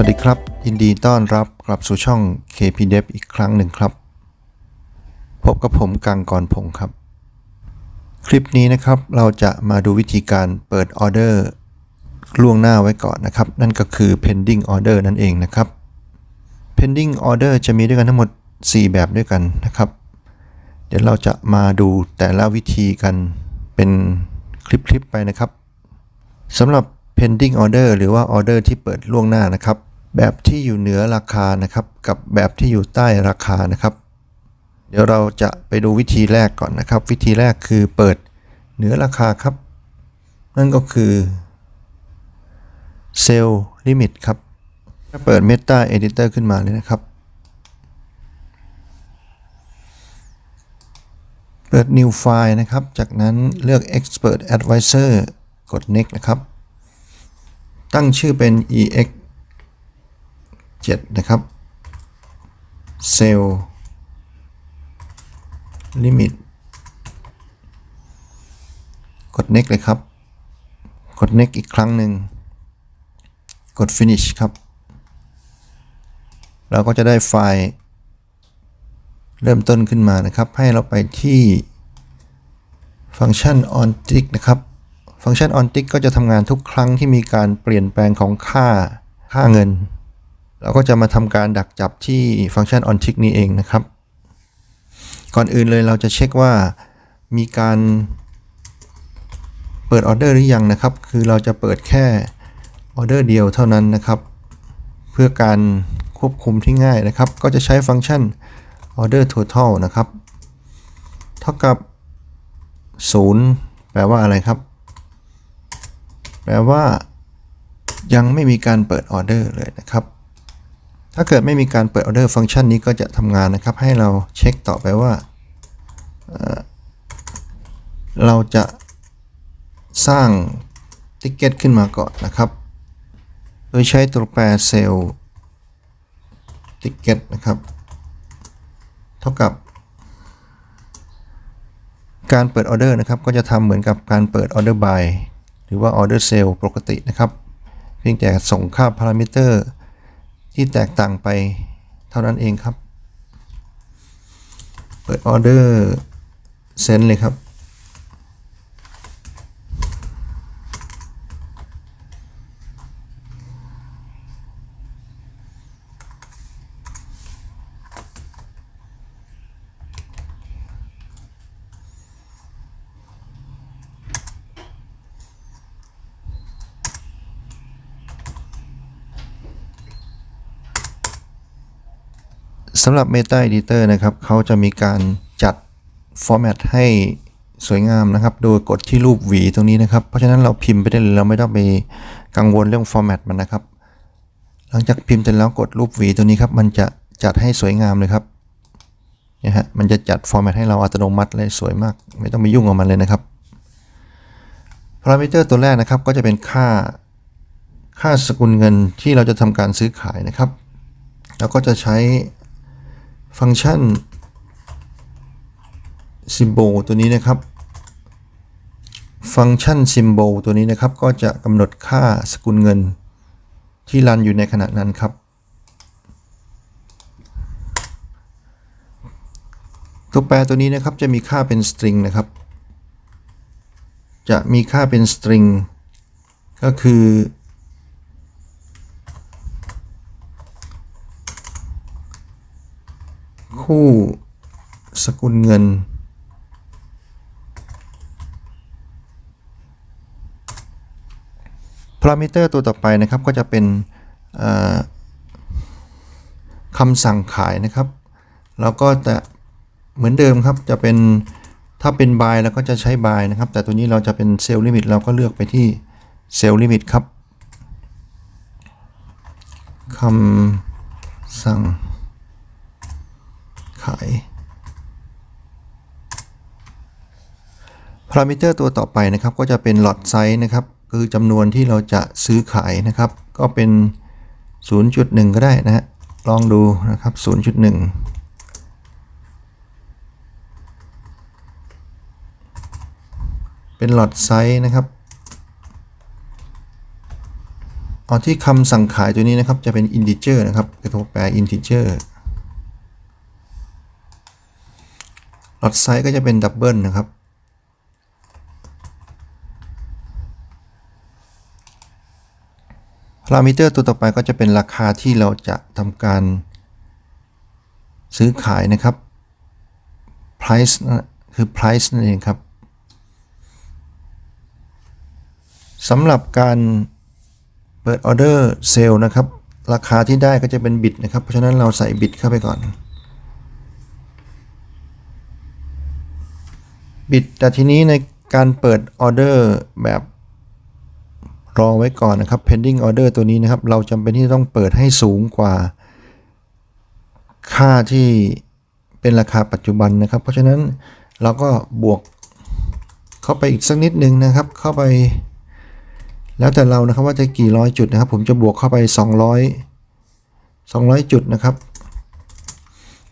วัสดีครับ ยินดีต้อนรับกลับสู่ช่อง KPDev อีกครั้งหนึ่งครับ พบกับผมกังกรพงศ์ครับ คลิปนี้นะครับเราจะมาดูวิธีการเปิดออเดอร์ล่วงหน้าไว้ก่อนนะครับ นั่นก็คือ pending order นั่นเองนะครับ pending order จะมีด้วยกันทั้งหมด 4 แบบด้วยกันนะครับ เดี๋ยวเราจะมาดูแต่ละวิธีกันเป็นคลิปๆไปนะครับสำหรับ pending order หรือว่า order ที่เปิดล่วงหน้านะครับ แบบที่อยู่เหนือราคานะครับ กับแบบที่อยู่ใต้ราคานะครับ เดี๋ยวเราจะไปดูวิธีแรกก่อนนะครับ วิธีแรกคือเปิดเหนือราคาครับ นั่นก็คือ Sell Limit ครับถ้าเปิด Meta Editor ขึ้นมาเลยนะครับ เปิด New File นะครับ จากนั้นเลือก Expert Advisor กด Next นะครับ ตั้งชื่อเป็น ex 7 นะครับ Sell Limit กด Next เลยครับ กด Next อีกครั้งหนึ่ง กด Finish ครับ เราก็จะได้ไฟล์ เริ่มต้นขึ้นมานะครับ ให้เราไปที่ฟังก์ชัน on tick นะครับ ฟังก์ชัน on tick ก็จะทำงานทุกครั้งที่มีการเปลี่ยนแปลงของค่าค่าเงิน เราก็จะมาทำการดักจับที่ฟังก์ชัน on tick นี้เองนะครับ ก่อนอื่นเลยเราจะเช็คว่ามีการเปิดออเดอร์หรือยังนะครับ คือเราจะเปิดแค่ออเดอร์เดียวเท่านั้นนะครับ เพื่อการควบคุมที่ง่ายนะครับ ก็จะใช้ฟังก์ชัน order total นะครับ เท่ากับ 0 แปลว่าอะไรครับ แปลว่ายังไม่มีการเปิดออเดอร์เลยนะครับ ถ้าเกิดไม่มีการเปิดออเดอร์ฟังก์ชันนี้ก็จะทำงานนะครับ ให้เราเช็คต่อไปว่าเเราจะสร้างติกเก็ตขึ้นมาก่อนนะครับ โดยใช้ตัวแปรเซลล์ติกเก็ตนะครับ เท่ากับ การเปิดออเดอร์นะครับ ก็จะทำเหมือนกับการเปิดออเดอร์บายหรือว่าออเดอร์เซลล์ปกตินะครับ เพียงแต่ส่งค่าพารามิเตอร์ ที่แตกต่างไปเท่านั้นเองครับ เปิดออเดอร์เซนเลยครับ สำหรับ Meta Editor นะครับเขาจะมีการจัด format ให้สวยงามนะครับ โดยกดที่รูปหวีตรงนี้นะครับ เพราะฉะนั้นเราพิมพ์ไปได้เลยเราไม่ต้องไปกังวลเรื่อง format มันนะครับ หลังจากพิมพ์เสร็จแล้วกดรูปหวีตัวนี้ครับ มันจะจัดให้สวยงามเลยครับนี่ยฮะมันจะจัด format ให้เราอัตโนมัติเลยสวยมาก ไม่ต้องไปยุ่งกับมันเลยนะครับ parameter ตัวแรกนะครับก็จะเป็นค่าค่าสกุลเงินที่เราจะทำการซื้อขายนะครับ แล้วก็จะใช้ ฟังก์ชัน symbol ตัวนี้นะครับ ฟังก์ชัน symbol ตัวนี้นะครับ ก็จะกำหนดค่าสกุลเงินที่รันอยู่ในขณะนั้นครับ ตัวแปรตัวนี้นะครับจะมีค่าเป็น string นะครับ จะมีค่าเป็น string ก็คือ คู่สกุลเงิน พารามิเตอร์ตัวต่อไปนะครับก็จะเป็นคำสั่งขายนะครับ แล้วก็จะเหมือนเดิมครับจะเป็นถ้าเป็น buy แล้วก็จะใช้ buy นะครับ แต่ตัวนี้เราจะเป็นเซลล์ลิมิตเราก็เลือกไปที่เซลล์ลิมิตครับคำสั่ง ขาย พารามิเตอร์ตัวต่อไปนะครับ ก็จะเป็น lot size นะครับ คือจำนวนที่เราจะซื้อขายนะครับ ก็เป็น 0.1 ก็ได้นะฮะ ลองดูนะครับ 0.1เป็น lot size นะครับอ๋อที่คำสั่งขายตัวนี้นะครับจะเป็น integer นะครับเป็นตัวแปร integer lot size ก็จะเป็น double นะครับ พารามิเตอร์ตัวต่อไปก็จะเป็นราคาที่เราจะทำการซื้อขายนะครับ price นะคือ price นั่นเองครับสำหรับการเปิดออเดอร์เซลล์นะครับ ราคาที่ได้ก็จะเป็นบิตนะครับ เพราะฉะนั้นเราใส่บิตเข้าไปก่อน บิตแต่ทีนี้ในการเปิดออเดอร์แบบรอไว้ก่อนนะครับ pending order ตัวนี้นะครับ เราจำเป็นที่จะต้องเปิดให้สูงกว่า ค่าที่เป็นราคาปัจจุบันนะครับ เพราะฉะนั้นเราก็บวกเข้าไปอีกสักนิดนึงนะครับ เข้าไป แล้วแต่เรานะครับว่าจะกี่ร้อยจุดนะครับ ผมจะบวกเข้าไป 200 200 จุดนะครับ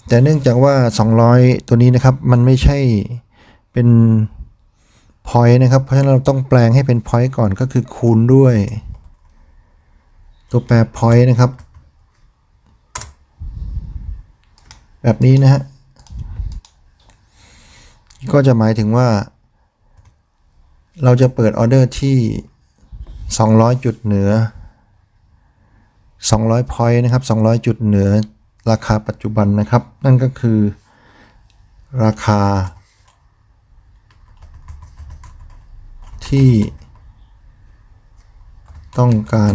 แต่เนื่องจากว่า 200 ตัวนี้นะครับ มันไม่ใช่ เป็น point นะครับ เพราะฉะนั้นเราต้องแปลงให้เป็น point ก่อนก็คือคูณด้วย ตัวแปร point นะครับ แบบนี้นะฮะ ก็จะหมายถึงว่า เราจะเปิดออเดอร์ที่ 200 จุดเหนือ 200 point นะครับ 200 จุดเหนือราคาปัจจุบันนะครับ นั่นก็คือราคา ที่ต้องการ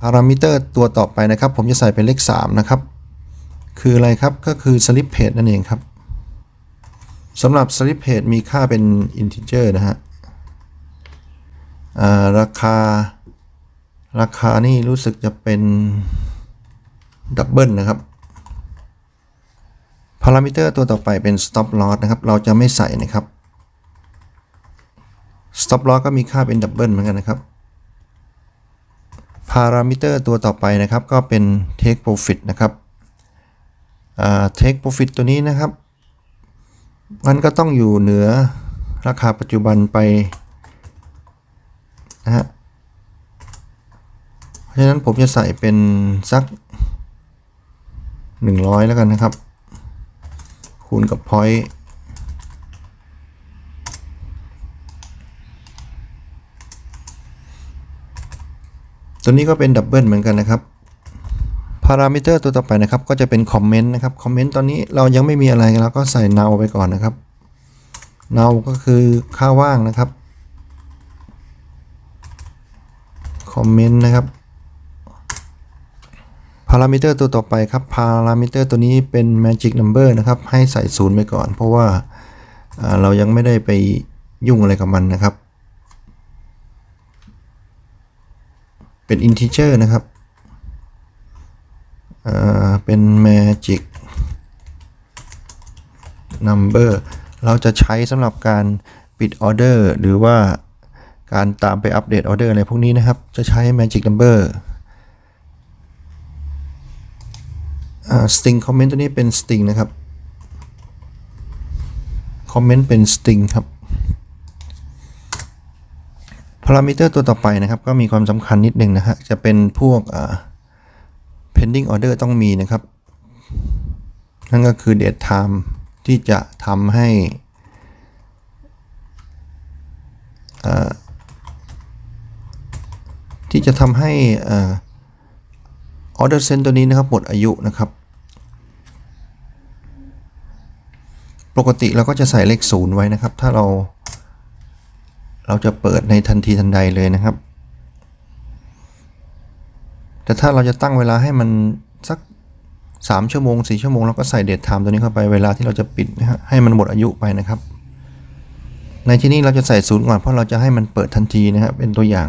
พารามิเตอร์ตัวต่อไปนะครับ ผมจะใส่เป็นเลข 3 นะครับ คืออะไรครับก็คือ slip rate นั่นเองครับสำหรับ slip rate มีค่าเป็น integer นะฮะราคา ราคานี่รู้สึกจะเป็นดับเบิลนะครับพารามิเตอร์ตัวต่อไปเป็น stop loss นะครับ เราจะไม่ใส่นะครับ stop loss ก็มีค่าเป็นดับเบิลเหมือนกันนะครับพารามิเตอร์ตัวต่อไปนะครับ ก็เป็น take profit นะครับ take profit ตัวนี้นะครับ มันก็ต้องอยู่เหนือราคาปัจจุบันไปนะฮะเพราะฉะนั้นผมจะใส่เป็นสัก 100 แล้วกันนะครับ คูณกับ point ตัวนี้ก็เป็นดับเบิลเหมือนกันนะครับพารามิเตอร์ตัวต่อไปนะครับ ก็จะเป็นคอมเมนต์นะครับคอมเมนต์ตอนนี้เรายังไม่มีอะไรเราก็ใส่ now ไปก่อนนะครับ now ก็คือค่าว่างนะครับคอมเมนต์นะครับพารามิเตอร์ตัวต่อไปครับพารามิเตอร์ตัวนี้เป็น magic number นะครับ ให้ใส่ศูนย์ไปก่อน เพราะว่าอ่าเรายังไม่ได้ไปยุ่งอะไรกับมันนะครับ เป็น integer นะครับอ่าเป็น magic number เราจะใช้สำหรับการปิดออเดอร์หรือว่าการตามไปอัปเดตออเดอร์อะไรพวกนี้นะครับ จะใช้ magic number อ่า string comment ตัวนี้เป็น string นะครับ comment เป็น string ครับ พารามิเตอร์ตัวต่อไปนะครับ ก็มีความสำคัญนิดนึงนะฮะจะเป็นพวก pending order ต้องมีนะครับ นั่นก็คือ date time ที่จะทำให้ที่จะทำให้อ่า order send ตัวนี้นะครับหมดอายุนะครับ ปกติเราก็จะใส่เลขศูนย์ไว้นะครับ ถ้าเรา เราจะเปิดในทันทีทันใดเลยนะครับ แต่ถ้าเราจะตั้งเวลาให้มันสัก 3 ชั่วโมง 4 ชั่วโมงเราก็ใส่เดทไทม์ตัวนี้เข้าไปเวลาที่เราจะปิดนะฮะให้มันหมดอายุไปนะครับ ในที่นี้เราจะใส่ศูนย์ก่อนเพราะเราจะให้มันเปิดทันทีนะครับเป็นตัวอย่าง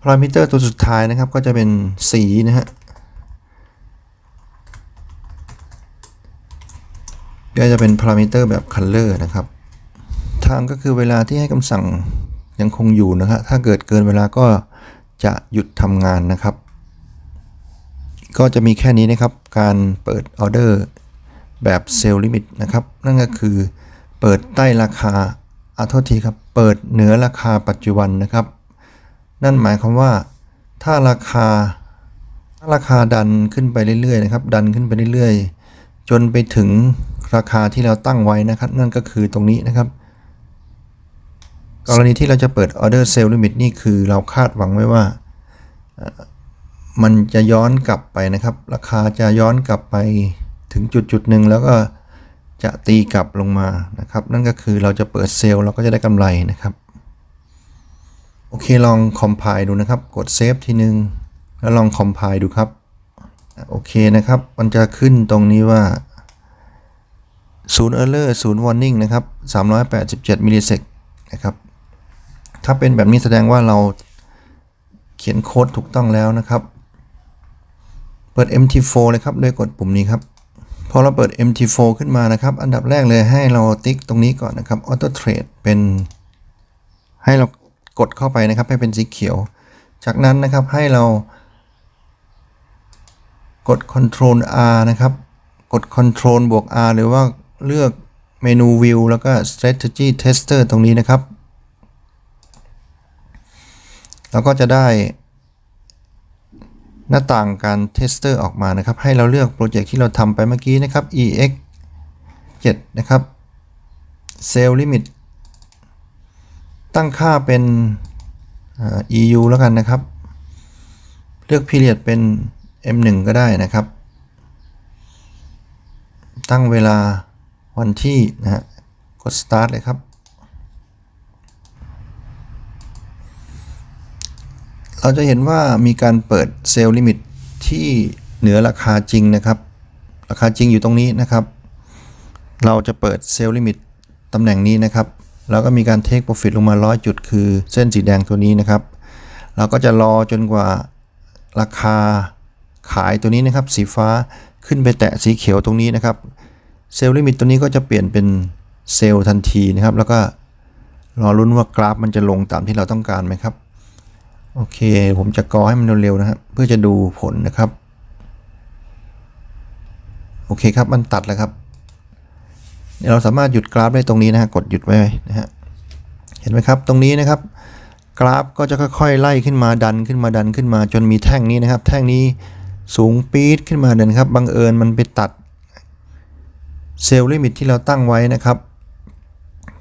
พารามิเตอร์ตัวสุดท้ายนะครับก็จะเป็นสีนะฮะก็จะเป็นพารามิเตอร์แบบ color นะครับ time ก็คือเวลาที่ให้คำสั่งยังคงอยู่นะฮะถ้าเกิดเกินเวลาก็จะหยุดทำงานนะครับ ก็จะมีแค่นี้นะครับ การเปิดออเดอร์แบบเซลล์ลิมิตนะครับ นั่นก็คือเปิดใต้ราคาอาโทษทีครับ เปิดเหนือราคาปัจจุบันนะครับ นั่นหมายความว่าถ้าราคาถ้าราคาดันขึ้นไปเรื่อยๆนะครับ ดันขึ้นไปเรื่อยๆ จนไปถึงราคาที่เราตั้งไว้นะครับ นั่นก็คือตรงนี้นะครับ กรณีที่เราจะเปิด order sell limit นี่คือเราคาดหวังไว้ว่า มันจะย้อนกลับไปนะครับ ราคาจะย้อนกลับไปถึงจุดจุดหนึ่งแล้วก็จะตีกลับลงมานะครับ นั่นก็คือเราจะเปิดเซลล์เราก็จะได้กำไรนะครับ โอเคลอง compile ดูนะครับ กด save ทีนึง แล้วลอง compile ดูครับ โอเคนะครับ มันจะขึ้นตรงนี้ว่าศูนย์ error ศูนย์ warning นะครับ 387มิลลิเซกนะครับ ถ้าเป็นแบบนี้แสดงว่าเราเขียนโค้ดถูกต้องแล้วนะครับ เปิด MT4 เลยครับโดยกดปุ่มนี้ครับ พอเราเปิด MT4 ขึ้นมานะครับ อันดับแรกเลยให้เราติ๊กตรงนี้ก่อนนะครับ Auto Trade เป็น ให้เรากดเข้าไปนะครับ ให้เป็นสีเขียว จากนั้นนะครับให้เรา กด Ctrl R นะครับ กด Ctrl บวก R หรือว่าเลือกเมนู View แล้วก็ Strategy Tester ตรงนี้นะครับ เราก็จะได้ หน้าต่างการเทสเตอร์ออกมานะครับ ให้เราเลือกโปรเจกต์ที่เราทำไปเมื่อกี้นะครับ ex 7 นะครับ Sale Limit ตั้งค่าเป็น EU แล้วกันนะครับ เลือก period เป็น M1 ก็ได้นะครับ ตั้งเวลาวันที่นะฮะกด start เลยครับ เราจะเห็นว่ามีการเปิดเซลล์ลิมิตที่เหนือราคาจริงนะครับ ราคาจริงอยู่ตรงนี้นะครับ เราจะเปิดเซลล์ลิมิตตำแหน่งนี้นะครับ แล้วก็มีการเทคโปรฟิตลงมา 100 จุด คือเส้นสีแดงตัวนี้นะครับ เราก็จะรอจนกว่าราคาขายตัวนี้นะครับ สีฟ้าขึ้นไปแตะสีเขียวตรงนี้นะครับ เซลล์ลิมิตตัวนี้ก็จะเปลี่ยนเป็นเซลล์ทันทีนะครับ แล้วก็รอลุ้นว่ากราฟมันจะลงตามที่เราต้องการไหมครับ โอเค ผมจะกอให้มันเร็วๆนะครับ เพื่อจะดูผลนะครับ โอเคครับ มันตัดแล้วครับ เราสามารถหยุดกราฟได้ตรงนี้นะฮะ กดหยุดไว้นะฮะ เห็นไหมครับ ตรงนี้นะครับ กราฟก็จะค่อยๆ ไล่ขึ้นมาดันขึ้นมาดันขึ้นมาจนมีแท่งนี้นะครับ แท่งนี้สูงปี๊ดขึ้นมาเลยนครับ บังเอิญมันไปตัดเซลล์ลิมิตที่เราตั้งไว้นะครับ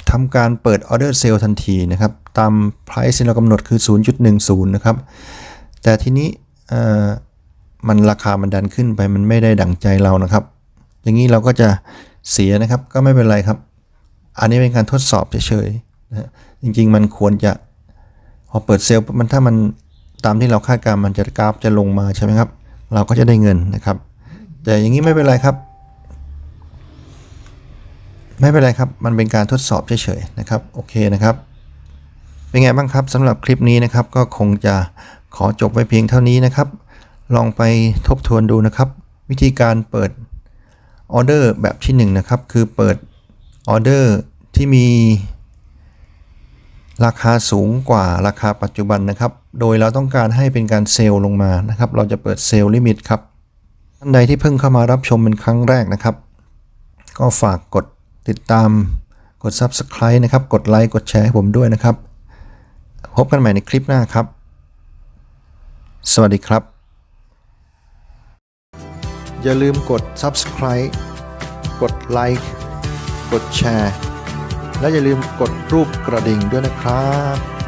ทำการเปิดออเดอร์เซลล์ทันทีนะครับ ตาม price ที่เรากำหนดคือ 0.10 นะครับ แต่ทีนี้มันราคามันดันขึ้นไปมันไม่ได้ดั่งใจเรานะครับ อย่างนี้เราก็จะเสียนะครับก็ไม่เป็นไรครับ อันนี้เป็นการทดสอบเฉยๆนะจริงๆ มันควรจะพอเปิดเซลล์มันถ้ามันตามที่เราคาดการณ์มันจะกราฟจะลงมาใช่ไหมครับ เราก็จะได้เงินนะครับ แต่อย่างนี้ไม่เป็นไรครับ ไม่เป็นไรครับ มันเป็นการทดสอบเฉยๆนะครับ โอเคนะครับ เป็นไงบ้างครับสำหรับคลิปนี้นะครับ ก็คงจะขอจบไว้เพียงเท่านี้นะครับ ลองไปทบทวนดูนะครับ วิธีการเปิดออเดอร์แบบที่1นงนะครับ คือเปิดออเดอร์ที่มี ราคาสูงกว่าราคาปัจจุบันนะครับ โดยเราต้องการให้เป็นการเซลล์ลงมานะครับ เราจะเปิดเซลล์ลิมิตครับท่านใดที่เพิ่งเข้ามารับชมเป็นครั้งแรกนะครับ ก็ฝากกดติดตามกด Subscribe นะครับ กดไลค์กดแชร์ให้ผมด้วยนะครับ พบกันใหม่ในคลิปหน้าครับ สวัสดีครับ อย่าลืมกด Subscribe กดไลค์กดแชร์และอย่าลืมกดรูปกระดิ่งด้วยนะครับ